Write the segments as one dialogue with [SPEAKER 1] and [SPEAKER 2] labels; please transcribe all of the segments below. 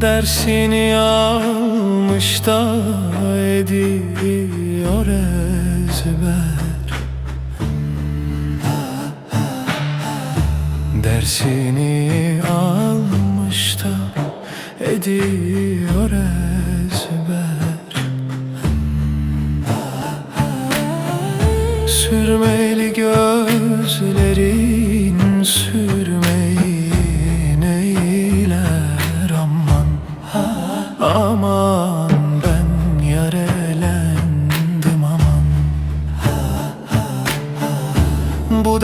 [SPEAKER 1] Dersini almış da ediyor ezber. Dersini almış da ediyor ezber. Sürmeli gözlerin sürmeyi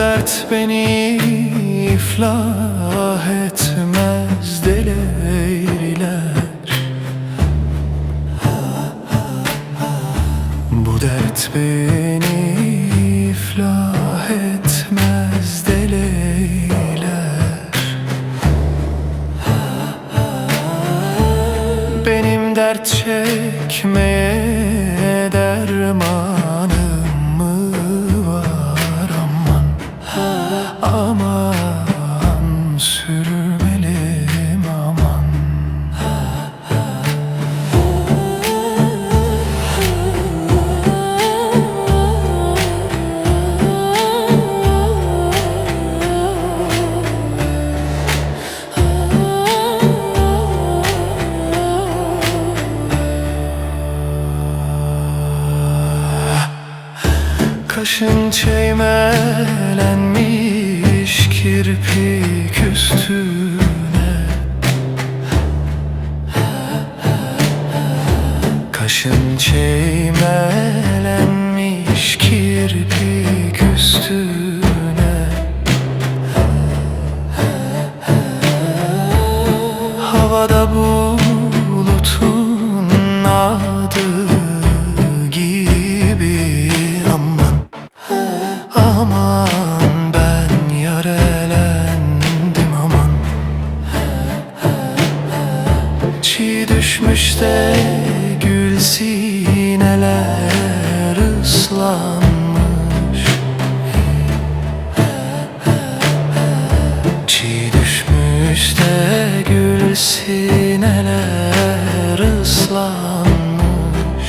[SPEAKER 1] dert beni iflah etmez deleyler Bu dert beni iflah etmez deleyler Benim dert çekmeye dermanım Aman sürmelim aman. Kaşın çeymelenmiş kirpik üstüne. Kaşın çeymelenmiş kirpik üstüne. Havada bulutun düşmüş de gül sineler ıslanmış. Çiğ düşmüş de gül sineler ıslanmış.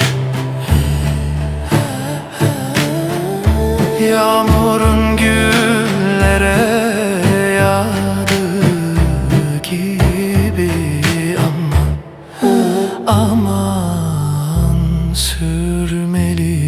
[SPEAKER 1] Yağmurun güllere gitmeli